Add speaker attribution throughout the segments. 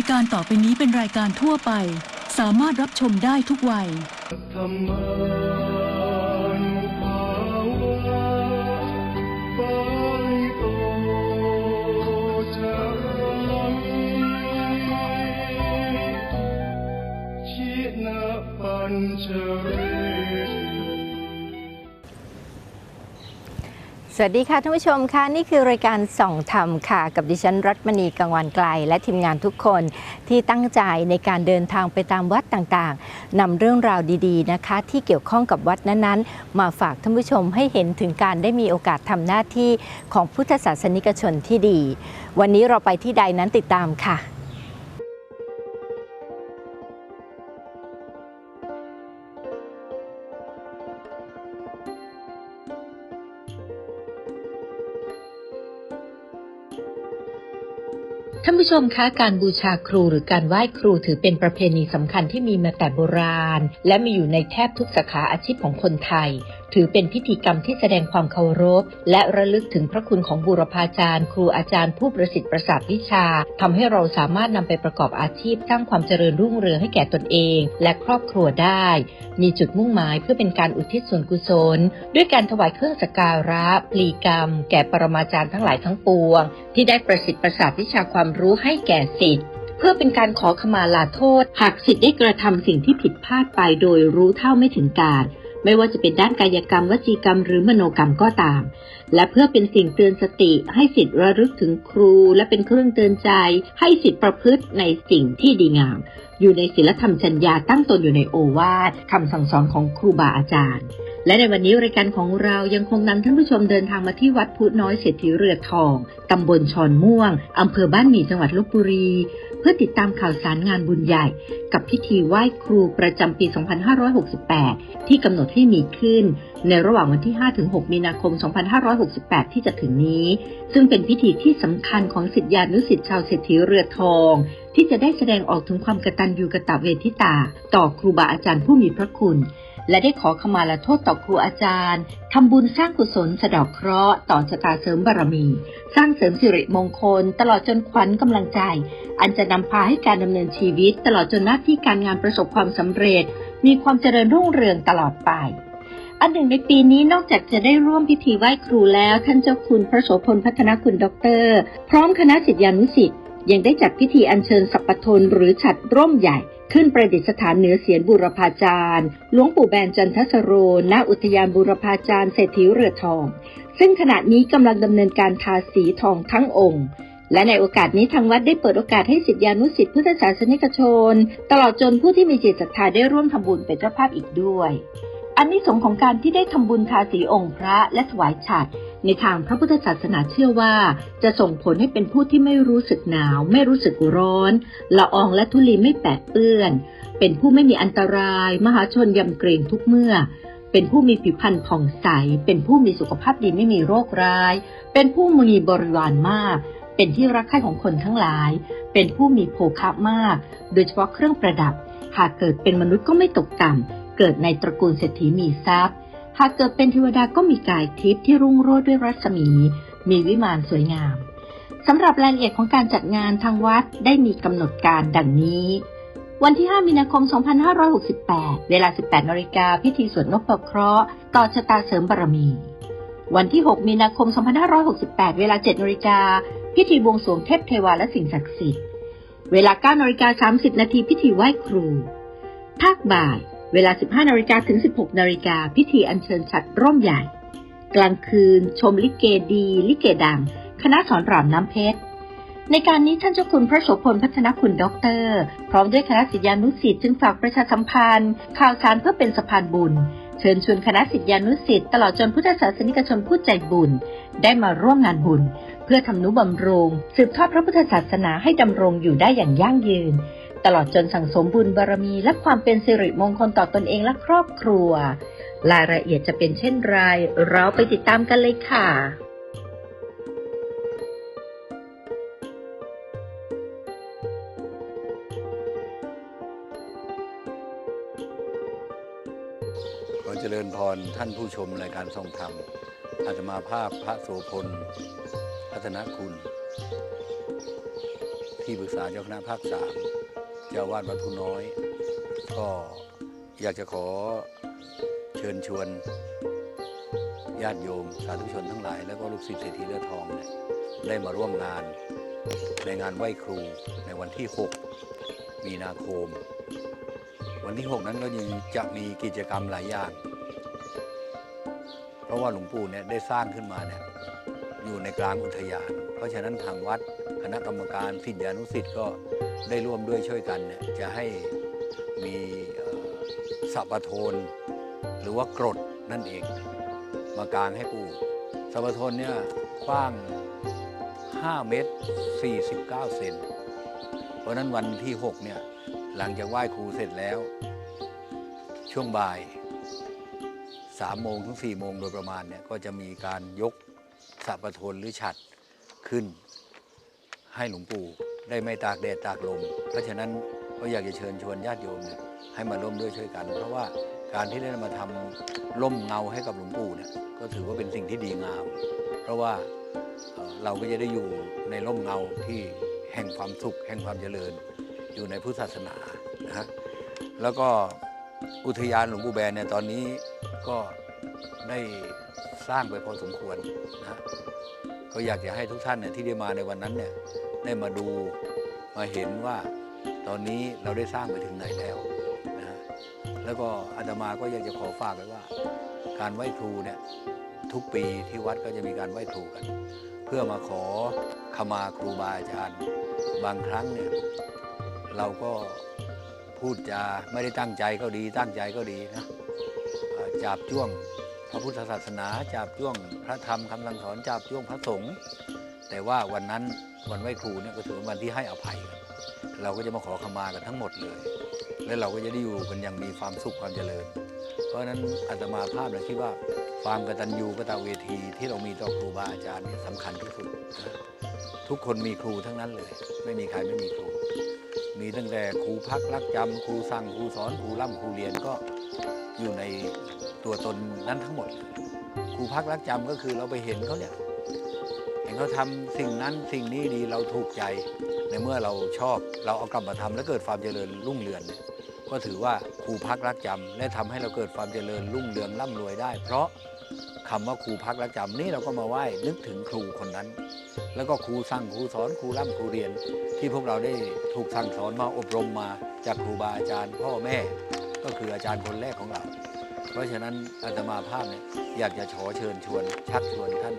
Speaker 1: ายการต่อไปนี้เป็นรายการทั่วไป สามารถรับชมได้ทุกวัย
Speaker 2: ปัญจเว
Speaker 3: สวัสดีค่ะท่านผู้ชมค่ะนี่คือรายการส่องธรรมค่ะ กับดิฉันรัตมณีกังวานไกล และทีมงานทุกคนที่ตั้งใจในการเดินทางไปตามวัดต่างๆนำเรื่องราวดีๆนะคะ ที่เกี่ยวข้องกับวัดนั้นๆ มาฝากท่านผู้ชมให้เห็นถึงการได้มีโอกาสทำหน้าที่ของพุทธศาสนิกชนที่ดี วันนี้เราไปที่ใดนั้นติดตามค่ะ ชมคะการบูชาครูหรือการไหว้ครูถือเป็นประเพณีสำคัญที่มีมาแต่โบราณ และมีอยู่ในแทบทุกสาขาอาชีพของคนไทย ถือเป็นพิธีกรรมที่แสดงความเคารพ และระลึกถึงพระคุณของบูรพาจารย์ ครูอาจารย์ผู้ประสิทธิ์ประสาทวิชาทำให้เราสามารถนำไปประกอบอาชีพสร้างความเจริญรุ่งเรืองให้แก่ตนเอง และครอบครัวได้ มีจุดมุ่งหมายเพื่อเป็นการอุทิศส่วนกุศล ด้วยการถวายเครื่องสักการะพลีกรรม แก่ปรมาจารย์ทั้งหลายทั้งปวง ที่ได้ประสิทธิ์ประสาทวิชาความรู้ให้แก่สิทธิ์เพื่อเป็นการขอขมาลาโทษ หากสิทธิ์ได้กระทำสิ่งที่ผิดพลาดไปโดยรู้เท่าไม่ถึงการ ไม่ว่าจะเป็นด้านกายกรรม วจีกรรม หรือมโนกรรมก็ตาม และเพื่อเป็นสิ่งเตือนสติให้สิทธิ์ระลึกถึงครู และเป็นเครื่องเตือนใจ ให้สิทธิ์ประพฤติในสิ่งที่ดีงาม อยู่ในศีลธรรมจัญญาตั้งตนอยู่ในโอวาทคำสั่งสอนของครูบาอาจารย์ และในวันนี้รายการของเรายังคงนำท่านผู้ชมเดินทางมาที่วัดพุน้อยเศรษฐีเรือทองตำบลชอนม่วงอำเภอบ้านหมี่จังหวัดลบบุรี เพื่อติดตามข่าวสารงานบุญใหญ่ กับพิธีไหว้ครูประจำปี 2568 ที่กำหนดให้มีขึ้น ในระหว่างวันที่ 5-6 มีนาคม 2568 ที่จะถึงนี้ ซึ่งเป็นพิธีที่สำคัญของสิทธิานุสิทธิชาวเศรษฐีเรือทอง ที่จะได้แสดงออกถึงความกตัญญูกตเวทิตา ต่อครูบาอาจารย์ผู้มีพระคุณ และได้ขอขมาลาโทษต่อครูอาจารย์ทำบุญสร้างกุศลสะดอกเคราะห์ต่อชะตาเสริมบารมี สร้างเสริมสิริมงคล ตลอดจนขวัญกำลังใจ อันจะนำพาให้การดำเนินชีวิต ตลอดจนหน้าที่การงานประสบความสำเร็จ มีความเจริญรุ่งเรืองตลอดไปอันหนึ่งในปีนี้นอกจากจะได้ร่วมพิธีไหว้ครูแล้ว ท่านเจ้าคุณพระโสพลพัฒนคุณด็อกเตอร์ พร้อมคณะศิษยานุศิษย์ ยังได้จัดพิธีอัญเชิญสัปปทนหรือฉัดร่มใหญ่ ขึ้นประดิษฐานเหนือเสียนบูรพาจารย์หลวงปู่แบนจันทสโร ณ อุทยานบูรพาจารย์เศรษฐีเรือทอง ซึ่งขณะนี้กำลังดำเนินการทาสีทองทั้งองค์และในโอกาสนี้ทางวัดได้เปิดโอกาสให้ศิษยานุศิษย์พุทธศาสนิกชน ตลอดจนผู้ที่มีจิตศรัทธาได้ร่วมทำบุญเป็นเจ้าภาพอีกด้วย อันนี้สงของการที่ได้ทำบุญทาสีองค์พระและถวายฉัตร ในทางพระพุทธศาสนาเชื่อว่า จะส่งผลให้เป็นผู้ที่ไม่รู้สึกหนาว ไม่รู้สึกร้อน ละอองและทุลีไม่แปดเปื้อน เป็นผู้ไม่มีอันตราย มหาชนยำเกรงทุกเมื่อ เป็นผู้มีผิวพรรณผ่องใส เป็นผู้มีสุขภาพดีไม่มีโรคร้าย เป็นผู้มีบริวารมาก เป็นที่รักใคร่ของคนทั้งหลาย เป็นผู้มีโภคะมาก โดยเฉพาะเครื่องประดับ หากเกิดเป็นมนุษย์ก็ไม่ตกต่ำเกิดในตระกูลเศรษฐีมีทรัพย์ หากเกิดเป็นเทวดาก็มีกายทิพย์ที่รุ่งโรจน์ด้วยรัศมี มีวิมานสวยงามสำหรับรายละเอียดของการจัดงานทางวัดได้มีกำหนดการดังนี้ วันที่ 5 มีนาคม 2568 เวลา 18นาฬิกาพิธีสวดนพเคราะห์ต่อชะตาเสริมบารมี วันที่ 6 มีนาคม 2568 เวลา 7นาฬิกาพิธีบวงสรวงเทพเทวาและสิ่งศักดิ์สิทธิ์ เวลา9นาฬิกา30นาทีพิธีไหว้ครู ภาคบ่าย เวลา 15นาฬิกาถึง 16นาฬิกาพิธีอัญเชิญฉัตรร่มใหญ่ กลางคืนชมลิเกดี ลิเกดัง คณะสอนรามน้ำเพชร ในการนี้ท่านเจ้าคุณพระโสพลพัฒนคุณด็อกเตอร์ พร้อมด้วยคณะศิษยานุศิษย์จึงฝากประชาสัมพันธ์ ข่าวสารเพื่อเป็นสะพานบุญ เชิญชวนคณะศิษยานุศิษย์ตลอดจนพุทธศาสนิกชนผู้ใจบุญ ได้มาร่วมงานบุญ เพื่อทำนุบำรุงสืบทอดพระพุทธศาสนาให้ดำรงอยู่ได้อย่างยั่งยืน ตลอดจนสั่งสมบุญบารมีและความเป็นสิริมงคลต่อตนเองและครอบครัว รายละเอียดจะเป็นเช่นไร เราไปติดตามกันเลยค่ะ
Speaker 4: ขอเจริญพรท่านผู้ชมรายการทรงธรรมอาตมาภาพพระโสพล พัฒนคุณ ที่ที่ปรึกษาเจ้าคณะภาคสาม เจ้าวาดวัดภูน้อย ก็อยากจะขอเชิญชวนญาติโยมสาธุชนทั้งหลาย แล้วก็ลูกศิษย์เศรษฐีเลือดทองเนี่ยได้มาร่วมงานในงานไหว้ครูในวันที่ 6 มีนาคม วันที่ 6 นั้นก็ยังจะมีกิจกรรมหลายอย่าง เพราะว่าหลวงปู่เนี่ยได้สร้างขึ้นมาเนี่ยอยู่ในกลางอุทยาน เพราะฉะนั้นทางวัดคณะกรรมการศิษยานุศิษย์ก็ ได้ร่วมด้วยช่วยกันเนี่ยจะให้มีสัปโทน หรือว่ากรดนั่นเอง มากางให้ปู่สัปโทนเนี่ยกว้าง 5 เมตร 49 เซนเพราะนั้นวันที่ 6 เนี่ยหลังจากไหว้ครูเสร็จแล้ว ช่วงบ่าย3โมงถึง4โมงโดยประมาณเนี่ยก็จะมีการยกสัปทนหรือฉัดขึ้นให้หลวงปู่ ได้ไม่ตากแดดตากลม เพราะฉะนั้นก็อยากจะเชิญชวนญาติโยมเนี่ยให้มาร่วมด้วยช่วยกัน เพราะว่าการที่ได้มาทำร่มเงาให้กับหลวงปู่เนี่ยก็ถือว่าเป็นสิ่งที่ดีงาม เพราะว่าเราก็จะได้อยู่ในร่มเงาที่แห่งความสุข แห่งความเจริญ อยู่ในพุทธศาสนานะฮะแล้วก็อุทยานหลวงปู่แบนเนี่ยตอนนี้ก็ได้สร้างไปพอสมควรนะฮะก็อยากจะให้ทุกท่านเนี่ยที่ได้มาในวันนั้นเนี่ย ได้มาดูมาเห็นว่าตอนนี้เราได้สร้างไปถึงไหนแล้วนะแล้วก็อาตมาก็อยากจะขอฝากไว้ว่า การไหว้ครูเนี่ยทุกปีที่วัดก็จะมีการไหว้ครูกัน เพื่อมาขอขมาครูบาอาจารย์ บางครั้งเนี่ยเราก็พูดจาไม่ได้ตั้งใจก็ดีตั้งใจก็ดีนะจาบจ้วงพระพุทธศาสนาจาบจ้วงพระธรรมคำสั่งสอนจาบจ้วงพระสงฆ์ แต่ว่าวันนั้นวันไหว้ครูเนี่ยก็ถือเป็นวันที่ให้อภัยกันเราก็จะมาขอขมากันทั้งหมดเลย และเราก็จะได้อยู่กันอย่างมีความสุขความเจริญ เพราะฉะนั้นอาตมาภาพเลยคิดว่าความกตัญญูกตเวทีที่เรามีต่อครูบาอาจารย์เนี่ยสำคัญที่สุด ทุกคนมีครูทั้งนั้นเลย ไม่มีใครไม่มีครู มีตั้งแต่ครูพักรักจำครูสั่งครูสอนครูร่ำครูเรียนก็อยู่ในตัวตนนั้นทั้งหมด ครูพักรักจำก็คือเราไปเห็นเขาเนี่ย ห็นเขาทำสิ่งนั้นสิ่งนี้ดีเราถูกใจ ในเมื่อเราชอบเราเอากลับมาทำแล้วเกิดความเจริญรุ่งเรืองก็ถือว่าครูพักรักจำและทำให้เราเกิดความเจริญรุ่งเรืองร่ำรวยได้ เพราะคำว่าครูพักรักจำนี่เราก็มาไหว้นึกถึงครูคนนั้น แล้วก็ครูสั่งครูสอนครูร่ำครูเรียน ที่พวกเราได้ถูกสั่งสอนมาอบรมมาจากครูบาอาจารย์ พ่อแม่ก็คืออาจารย์คนแรกของเรา เพราะฉะนั้นอาตมาภาพเนี่ยอยากจะขอเชิญชวนชักชวนท่าน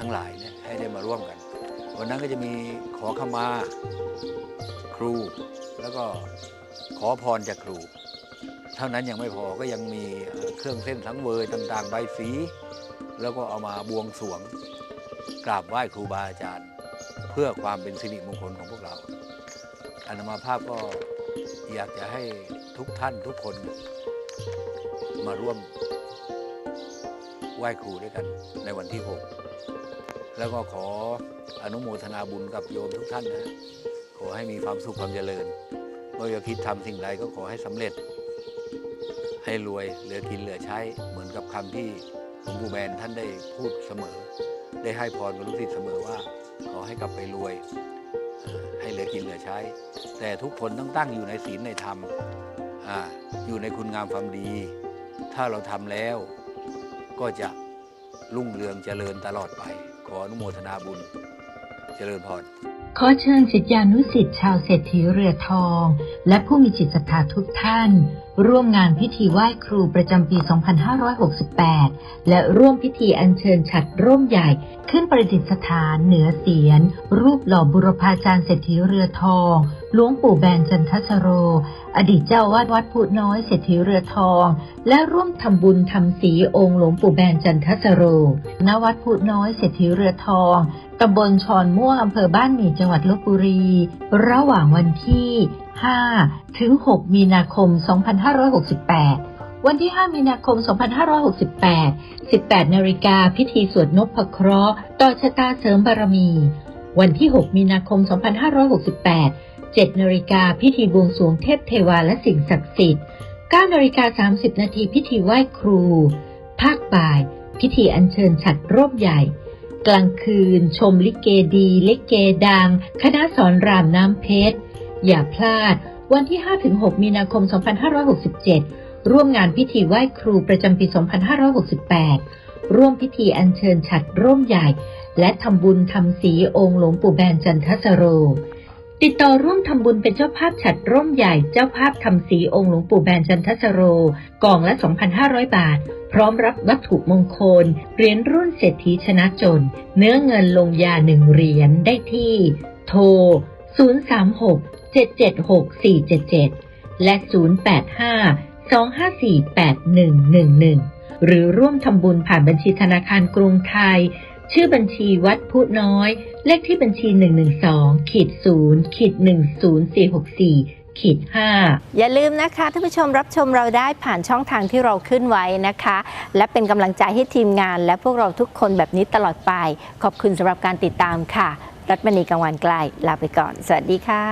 Speaker 4: ทั้งหลายเนี่ยให้ได้มาร่วมกัน วันนั้นก็จะมีขอขมาครู แล้วก็ขอพรจากครู เท่านั้นยังไม่พอก็ยังมีเครื่องเส้นสังเวยต่างๆใบสี แล้วก็เอามาบวงสรวงกราบไหว้ครูบาอาจารย์ เพื่อความเป็นสิริมงคลของพวกเราอาตมาภาพก็อยากจะให้ทุกท่านทุกคนมาร่วมไหว้ครูด้วยกันในวันที่ 6 แล้วก็ขออนุโมทนาบุญกับโยมทุกท่านนะขอให้มีความสุขความเจริญเมื่อคิดทำสิ่งใดก็ขอให้สำเร็จ ให้รวยเหลือกินเหลือใช้ เหมือนกับคำที่หลวงปู่แบนท่านได้พูดเสมอ ได้ให้พรกับลูกศิษย์เสมอว่า ขอให้กลับไปรวย ให้เหลือกินเหลือใช้ แต่ทุกคนต้องตั้งอยู่ในศีลในธรรมออยู่ในคุณงามความดี ถ้าเราทำแล้ว ก็จะรุ่งเรืองเจริญตลอดไป ขออนุโมทนาบุญ เจริญพร
Speaker 3: ขอเชิญศิษยานุสิทธิ์ชาวเศรษฐีเรือทอง และผู้มีจิตศรัทธาทุกท่าน ร่วมงานพิธีไหว้ครูประจำปี 2568 และร่วมพิธีอัญเชิญฉัดร่มใหญ่ ขึ้นประดิษฐานเหนือเสียนรูปหล่อบุรพาจารย์เศรษฐีเรือทอง หลวงปู่แบนจันทสโร อดีตเจ้าวาดวัดพุน้อยเศรษฐีเรือทอง และร่วมทำบุญทำสีองค์หลวงปู่แบนจันทสโร ณ วัดพุน้อยเศรษฐีเรือทองตำบลชอนม่วงอำเภอบ้านหมี่จังหวัดลบบุรี ระหว่างวันที่ 5 ถึง 6 มีนาคม 2568วันที่ 5 มีนาคม 2568 18 นาฬิกา พิธีสวดนพเคราะห์ต่อชะตาเสริมบารมี วันที่ 6 มีนาคม 2568 7นาฬิกาพิธีบวงสรวงเทพเทวาและสิ่งศักดิ์สิทธิ์9นาฬิกา30นาทีพิธีไหว้ครู ภาคบ่าย พิธีอัญเชิญฉัดร่มใหญ่ กลางคืน ชมลิเกดี ลิเกดัง คณะสอนรามน้ำเพชร อย่าพลาด วันที่ 5-6 มีนาคม 2567 ร่วมงานพิธีไหว้ครูประจำปี 2568 ร่วมพิธีอัญเชิญฉัดร่มใหญ่ และทำบุญทำสีองค์หลวงปู่แบนจันทสโร ติดต่อร่วมทำบุญเป็นเจ้าภาพฉัดร่มใหญ่เจ้าภาพทำสีองค์หลวงปู่แบนจันทสโร กองละ 2,500 บาท พร้อมรับวัตถุมงคลเหรียญรุ่นเศรษฐีชนะจน เนื้อเงินลงยาหนึ่งเหรียญได้ที่ โทร 036 776 477 และ 085 254 8111 หรือร่วมทำบุญผ่านบัญชีธนาคารกรุงไทย ชื่อบัญชีวัดพุน้อย เลขที่บัญชี 112ขีด0ขีด10464ขีด5
Speaker 5: อย่าลืมนะคะท่านผู้ชมรับชมเราได้ผ่านช่องทางที่เราขึ้นไว้นะคะ และเป็นกำลังใจให้ทีมงาน และพวกเราทุกคนแบบนี้ตลอดไป ขอบคุณสำหรับการติดตามค่ะ รัตมณีกังวานไกลลาไปก่อน สวัสดีค่ะ